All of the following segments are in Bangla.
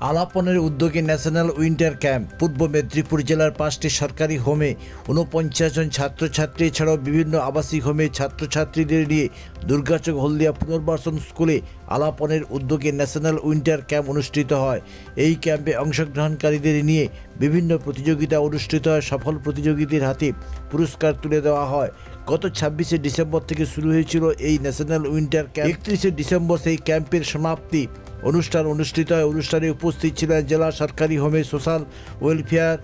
আলাপনের উদ্যোগে ন্যাশনাল উইন্টার ক্যাম্প, পূর্ব মেদিনীপুর জেলার পাঁচটি সরকারি হোমে ঊনপঞ্চাশ জন ছাত্রছাত্রী এছাড়াও বিভিন্ন আবাসিক হোমে ছাত্রছাত্রীদের নিয়ে দুর্গাচক হলদিয়া পুনর্বাসন স্কুলে আলাপনের উদ্যোগে ন্যাশনাল উইন্টার ক্যাম্প অনুষ্ঠিত হয়। এই ক্যাম্পে অংশগ্রহণকারীদের নিয়ে বিভিন্ন প্রতিযোগিতা অনুষ্ঠিত হয়, সফল প্রতিযোগীদের হাতে পুরস্কার তুলে দেওয়া হয়। গত ছাব্বিশে ডিসেম্বর থেকে শুরু হয়েছিল এই ন্যাশনাল উইন্টার ক্যাম্প। একত্রিশে ডিসেম্বর সেই ক্যাম্পের সমাপ্তি। অনুষ্ঠান অনুষ্ঠিত হয়। অনুষ্ঠানে উপস্থিত ছিলেন জেলা সরকারি হোমের সোশ্যাল ওয়েলফেয়ার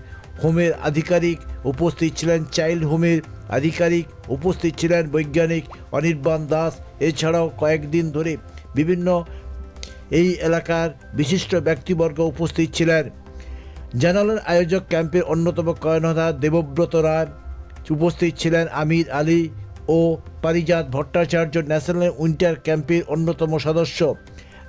হোমের আধিকারিক, উপস্থিত ছিলেন চাইল্ড হোমের আধিকারিক, উপস্থিত ছিলেন বৈজ্ঞানিক অনির্বাণ দাস। এছাড়াও কয়েকদিন ধরে বিভিন্ন এই এলাকার বিশিষ্ট ব্যক্তিবর্গ উপস্থিত ছিলেন। জানালেন আয়োজক ক্যাম্পের অন্যতম কর্ণধার দেবব্রত রায়। উপস্থিত ছিলেন আমির আলী ও পারিজাত ভট্টাচার্য ন্যাশনাল উইন্টার ক্যাম্পের অন্যতম সদস্য।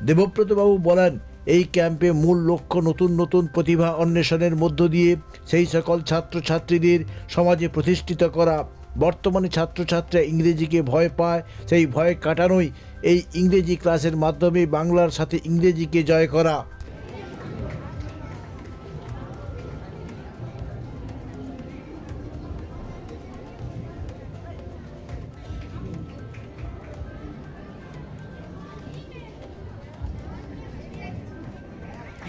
দেবব্রতবাবু বলেন, এই ক্যাম্পে মূল লক্ষ্য নতুন নতুন প্রতিভা অন্বেষণের মধ্য দিয়ে সেই সকল ছাত্রছাত্রীদের সমাজে প্রতিষ্ঠিত করা। বর্তমানে ছাত্রছাত্রীরা ইংরেজিকে ভয় পায়, সেই ভয় কাটানোই এই ইংরেজি ক্লাসের মাধ্যমে বাংলার সাথে ইংরেজিকে জয় করা।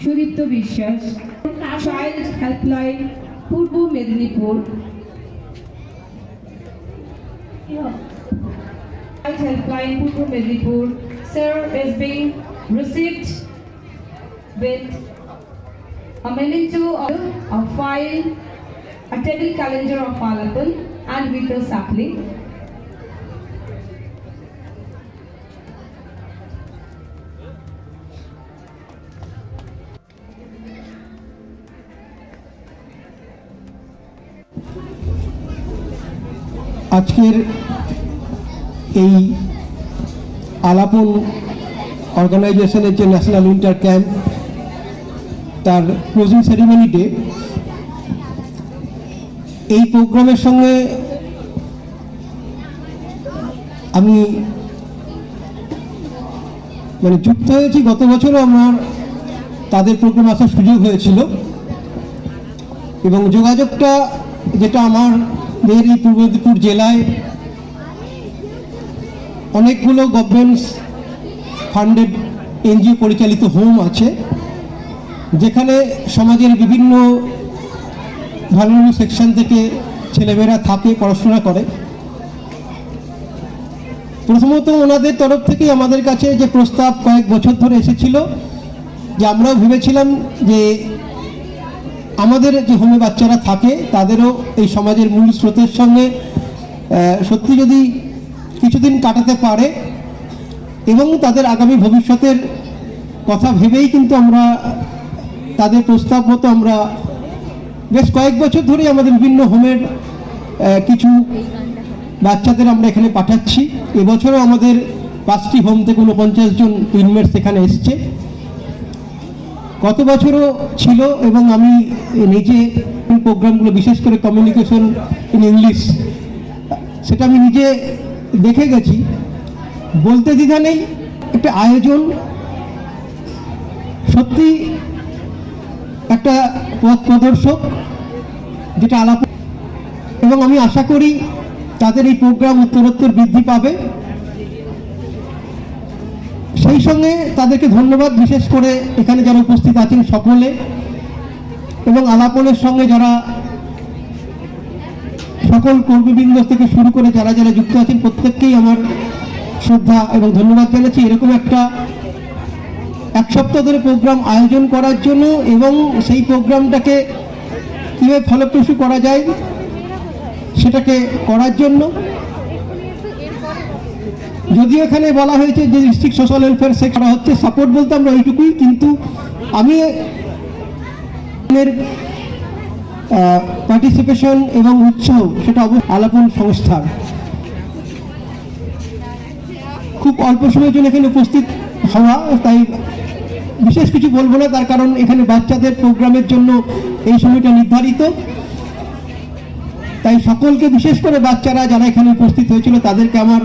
সুদীপ্ত বিশ্বাস child helpline Purba Medinipur Child Helpline Purbo Medipur, sir, is being received with a memento of a file, a table calendar of Alapan, and with a sapling. আজকের এই আলাপন অর্গানাইজেশনের যে ন্যাশনাল উইন্টার ক্যাম্প, তার ক্লোজিং সেরিমনিতে এই প্রোগ্রামের সঙ্গে আমি মানে যুক্ত হয়েছি। গত বছরও আমার তাদের প্রোগ্রাম আসার সুযোগ হয়েছিল এবং যোগাযোগটা যেটা আমার এই পূর্ব মেদিনীপুর জেলায় অনেকগুলো গভর্নমেন্টস ফান্ডেড এনজিও পরিচালিত হোম আছে, যেখানে সমাজের বিভিন্ন ভালোভালো সেকশন থেকে ছেলেমেয়েরা থাকে, পড়াশোনা করে। প্রথমত ওনাদের তরফ থেকেই আমাদের কাছে যে প্রস্তাব কয়েক বছর ধরে এসেছিল, যে আমরাও ভেবেছিলাম যে আমাদের যে হোমে বাচ্চারা থাকে, তাদেরও এই সমাজের মূল স্রোতের সঙ্গে সত্যি যদি কিছুদিন কাটাতে পারে এবং তাদের আগামী ভবিষ্যতের কথা ভেবেই কিন্তু আমরা, তাদের প্রস্তাব মতো আমরা বেশ কয়েক বছর ধরেই আমাদের বিভিন্ন হোমের কিছু বাচ্চাদের আমরা এখানে পাঠাচ্ছি। এবছরও আমাদের পাঁচটি হোম থেকে উনপঞ্চাশ জন ইনমেটস এখানে এসছে। গত বছরও ছিল এবং আমি নিজে এই প্রোগ্রামগুলো, বিশেষ করে কমিউনিকেশন ইন ইংলিশ সেটা আমি নিজে দেখে গেছি। বলতে দ্বিধা নেই, একটা আয়োজন, সত্যি একটা পথ প্রদর্শক, যেটা আলাপ এবং আমি আশা করি তাদের এই প্রোগ্রাম উত্তরোত্তর বৃদ্ধি পাবে। সেই সঙ্গে তাদেরকে ধন্যবাদ বিশেষ করে এখানে যারা উপস্থিত আছেন সকলে এবং আলাপনের সঙ্গে যারা সকল কর্মীবৃন্দ থেকে শুরু করে যারা যারা যুক্ত আছেন, প্রত্যেককেই আমার শ্রদ্ধা এবং ধন্যবাদ জানাচ্ছি। এরকম একটা এক সপ্তাহ ধরে প্রোগ্রাম আয়োজন করার জন্য এবং সেই প্রোগ্রামটাকে কীভাবে ফলপ্রসূ করা যায় সেটাকে করার জন্য যদিও এখানে বলা হয়েছে যে ডিস্ট্রিক্ট সোশ্যাল ওয়েলফেয়ার সেক্টর হচ্ছে সাপোর্ট বলতে আমরা ওইটুকুই, কিন্তু আমি পার্টিসিপেশন এবং উৎসাহ, সেটা আলাপন সংস্থার। খুব অল্প সময়ের জন্য এখানে উপস্থিত হওয়া, তাই বিশেষ কিছু বলব না, তার কারণ এখানে বাচ্চাদের প্রোগ্রামের জন্য এই সময়টা নির্ধারিত। তাই সকলকে, বিশেষ করে বাচ্চারা যারা এখানে উপস্থিত হয়েছিল, তাদেরকে আমার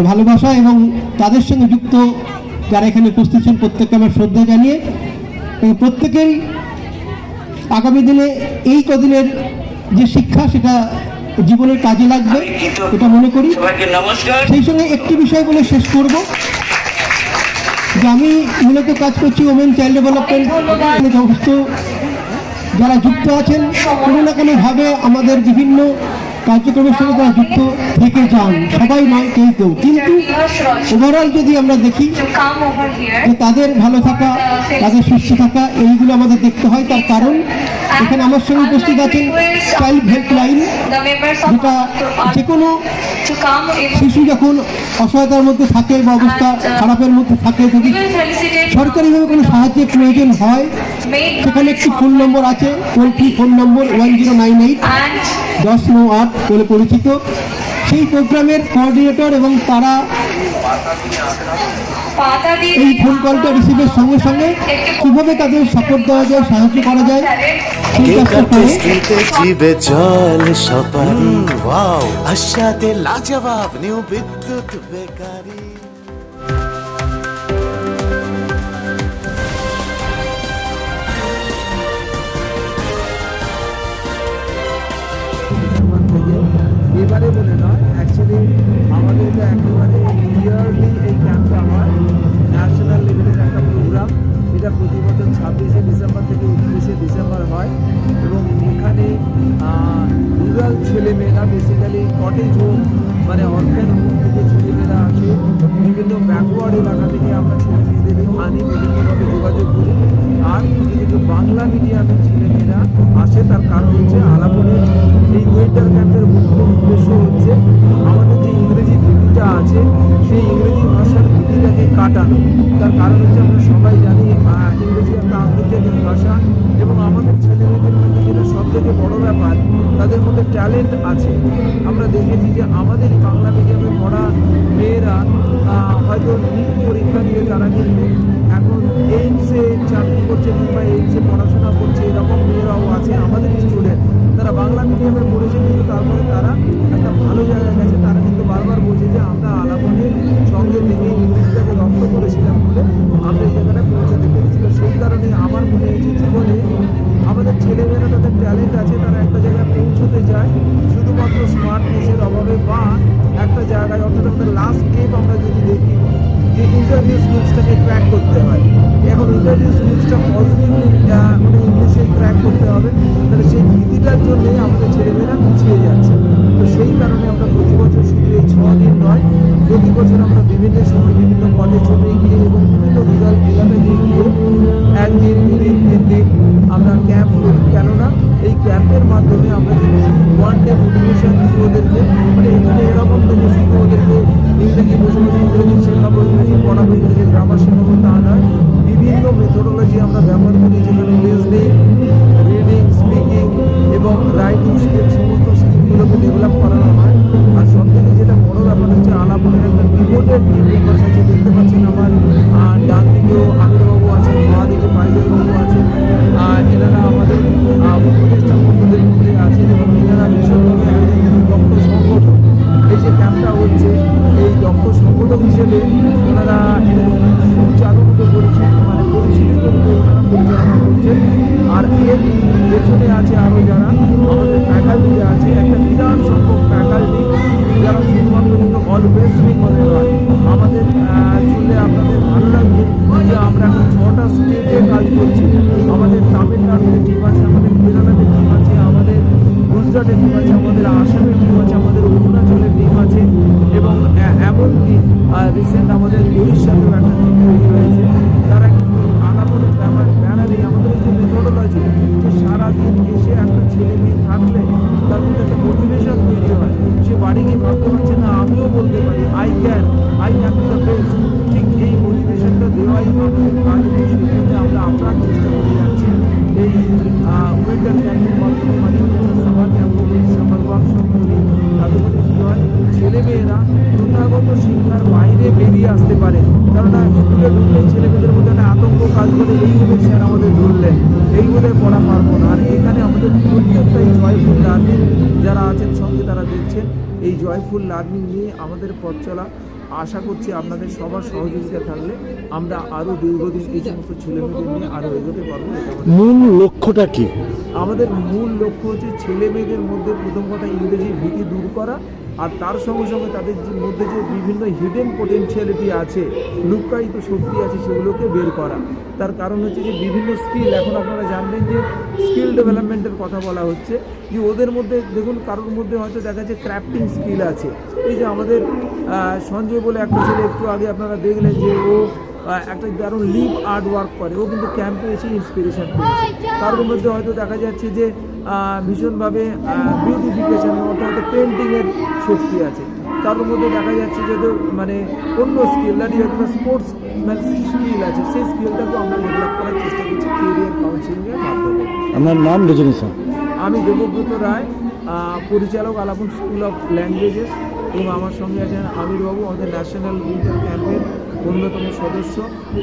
ভালোবাসা এবং তাদের সঙ্গে যুক্ত যারা এখানে উপস্থিত ছিলেন প্রত্যেককে আমার শ্রদ্ধা জানিয়ে এই প্রত্যেকেরই আগামী দিনে এই কদিনের যে শিক্ষা সেটা জীবনের কাজে লাগবে এটা মনে করি। সেই সঙ্গে একটি বিষয় বলে শেষ করব যে আমি মূলত কাজ করছি ওমেন চাইল্ড ডেভেলপমেন্ট সমস্ত যারা যুক্ত আছেন কোনো না কোনোভাবে আমাদের বিভিন্ন কার্যক্রমের সঙ্গে তারা যুক্ত থেকে যান সবাই নয় কেউ কেউ কিন্তু ওভারঅল যদি আমরা দেখি. যে তাদের ভালো থাকা তাদের সুস্থ থাকা এইগুলো আমাদের দেখতে হয় তার কারণ এখানে আমার সঙ্গে উপস্থিত আছেন চাইল্ড হেল্পলাইন যেটা যে কোনো. শিশু যখন অসহায়তার মধ্যে থাকে বা অবস্থা খারাপের মধ্যে থাকে যদি সরকারিভাবে কোনো সাহায্যের প্রয়োজন হয় সেখানে একটি ফোন নম্বর আছে? Toll free phone number one zero nine eight দশ নয় আট বলে পরিচিত। সেই প্রোগ্রামের কোঅর্ডিনেটর এবং তারা এই ফোন কলটা রিসিভের সঙ্গে সঙ্গে কীভাবে তাদের সাপোর্ট দেওয়া যায় সাহায্য করা যায় জল সপারি ওয়াও আশাতে লাজবাব নিউ বিদ্যুৎ বেকারি। এবারে বলে নয়। অ্যাকচুয়ালি আমাদের এটা একেবারে ইয়ারলি এই ক্যাম্পটা হয়। ন্যাশনাল লেভেলের একটা প্রোগ্রাম এটা প্রতি বছর ছাব্বিশে ডিসেম্বর থেকে উনত্রিশে ডিসেম্বর হয় এবং এখানে রুরাল ছেলেমেয়েরা বেসিক্যালি কটেজ হোম মানে অরফ্যান হোম থেকে ছেলেমেয়েরা আসে। বিভিন্ন ব্যাকওয়ার্ড এলাকা থেকে আমরা ছেলে মেয়েদের আনি বিভিন্নভাবে যোগাযোগ করি। আর কিছু কিছু বাংলা মিডিয়ামের ছেলেমেয়েরা আসে, তার কারণ হচ্ছে আলাপনের এই উইন্টার ক্যাম্পের উদ্দেশ্য হচ্ছে আমাদের যে ইংরেজি ভীতিটা আছে, সেই ইংরেজি ভাষার ভীতিটাকে কাটানো। তার কারণ হচ্ছে আমরা সবাই জানি ইংরেজি একটা আন্তর্জাতিক ভাষা এবং আমাদের ছেলেমেয়েদের মধ্যে যেটা সব থেকে বড় ব্যাপার, তাদের মধ্যে ট্যালেন্ট আছে। আমরা দেখেছি যে আমাদের বাংলা মিডিয়ামে পড়া মেয়েরা হয়তো নিট পরীক্ষা দিয়ে তারা কিন্তু বা একটা জায়গায় অর্থাৎ আমাদের লাস্ট স্টেপ আমরা যদি দেখি, যে ইন্টারভিউ স্কিলসটাকে ক্র্যাক করতে হয়। এখন ইন্টারভিউ স্কিলসটা পজিটিভলি মানে ইংলিশে ক্র্যাক করতে হবে, তাহলে সেই ভীতিটার জন্যই আমাদের ছেলেমেয়েরা পিছিয়ে যাচ্ছে। তো সেই কারণে আমরা প্রতি বছর শুধু এই ছ দিন নয়, প্রতি বছর আমরা বিভিন্ন সময় বিভিন্ন কলেজ ছবি গিয়ে এবং বিভিন্ন রুরাল এলাকায় গিয়ে একদিন দুদিন তিন দিন আমরা ক্যাম্প করি। কেননা এই ক্যাম্পের মাধ্যমে আমরা যদি ওয়ান ডে মোটিভেশন মানে থেকে শুধু ওদেরকে ইংরেজি বসে বসে ইংরেজি ইংরেজি ইংরেজি তা নয় বিভিন্ন মেথোডোলজি আমরা ব্যবহার করি যেখানে লিসনিং রিডিং হিসেবে ওনারা সুচারুরূপ করছেন মানে পরিচালিত রূপে ওনারা পরিচালনা করছেন। আর এর পেছনে আছে আরও যারা, আমাদের ফ্যাকাল্টি আছে, একটা বিরাট সংখ্যক ফ্যাকাল্টি যারা শুধুমাত্র কিন্তু অলওয়েজ বেঙ্গলে নয় আমাদের শুনলে আপনাদের ভালো লাগবে যে আমরা এখন ছটা স্টেটে কাজ করছি। আমাদের তামিলনাড়ুতে টিম আছে, আমাদের কেরালাতে টিম আছে, আমাদের গুজরাটের টিম আছে, আমাদের আসামের টিম আছে, আমাদের অরুণাচলের টিম আছে। এবং এমনকি রিসেন্ট আমাদের উড়িষ্যাতেও একটা টিম তৈরি হয়েছে তারা কিন্তু আলাপনের ব্যাপার, ব্যানারে আমাদের যে মেথোডোলজি যে সারাদিন এসে একটা ছেলে মেয়ে থাকলে তার মধ্যে একটা মোটিভেশন তৈরি হয়। সে বাড়ি গিয়ে ভাবতে পারছে না, আমিও বলতে পারি I can I have the best ঠিক এই মোটিভেশনটা দেওয়াই আমাদের কাজ সেক্ষেত্রে আমরা আপনার চেষ্টা করে যাচ্ছি। এই উইন্টার ক্যাম্পের মাধ্যমে মাঝে মাঝে ক্যাম্প সামার ওয়ার্কশপ কী ছেলেমেয়েরা প্রথাগত শিক্ষার বাইরে বেরিয়ে আসতে পারে। কেননা স্কুলে ঢুকলেই ছেলেমেয়েদের মধ্যে একটা আতঙ্ক কাজ করে, এই বলে স্যার আমাদের ধরলেন, এই বলে পড়া পারব না। আর এখানে আমাদের প্রত্যেকটাই জয়ফুল গার্জেন যারা আছেন সঙ্গে তারা দেখছেন। এই জয়ফুল লার্নিং নিয়ে আমাদের পথ চলা। আশা করছি আপনাদের সবার সহযোগিতা থাকলে আমরা আরও দীর্ঘদিন এই সমস্ত ছেলেমেয়েদের নিয়ে আরও এগোতে পারব মূল লক্ষ্যটা কি? আমাদের মূল লক্ষ্য হচ্ছে ছেলে মেয়েদের মধ্যে প্রথম কথা ইংরেজির ভীতি দূর করা আর তার সঙ্গে সঙ্গে তাদের মধ্যে যে বিভিন্ন হিডেন পোটেনশিয়ালিটি আছে লুকায়িত শক্তি আছে সেগুলোকে বের করা। তার কারণ হচ্ছে যে বিভিন্ন স্কিল এখন আপনারা জানবেন যে স্কিল ডেভেলপমেন্টের কথা বলা হচ্ছে। যে ওদের মধ্যে দেখুন কারোর মধ্যে হয়তো দেখা যাচ্ছে ক্র্যাফটিং স্কিল আছে। এই যে আমাদের সঞ্জয় বলে একটা ছেলে একটু আগে আপনারা দেখলেন যে ও একটা দারুণ লিভ আর্ট ওয়ার্ক করে। ও কিন্তু ক্যাম্পে এসে ইন্সপিরেশন পেয়েছে। তার মধ্যে হয়তো দেখা যাচ্ছে যে ভীষণভাবে বিউটিফিকেশন অর্থাৎ পেন্টিংয়ের শক্তি আছে। কারোর মধ্যে দেখা যাচ্ছে যে মানে অন্য স্কিল দাঁড়ি হয়তো স্পোর্টস স্কিল আছে। সেই স্কিলটাকে আমরা ডেভেলপ করার চেষ্টা করছি কেরিয়ার কাউন্সিলিংয়ের মাধ্যমে। আমার নাম রজনী স্যার আমি দেবব্রত রায়। পরিচালক আলাপন স্কুল অফ ল্যাঙ্গুয়েজেস এবং আমার সঙ্গে আছেন আমির বাবু আমাদের ন্যাশনাল উইন্টার ক্যাম্পের অন্যতম সদস্য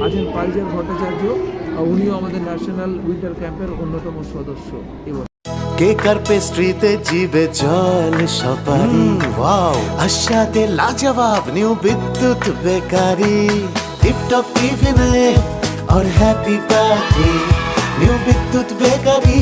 আছেন পালজার ভট্টাচার্য উনিও আমাদের ন্যাশনাল উইন্টার ক্যাম্পের অন্যতম সদস্য এবং কেকার পেস্ট্রিতে জিবে জল সপারি? ওয়াও আশাতে লাজবাব নিউ বিদ্যুৎ বেকারি। টিপটপ টিফিনে আর happy party new Bidyut bakery.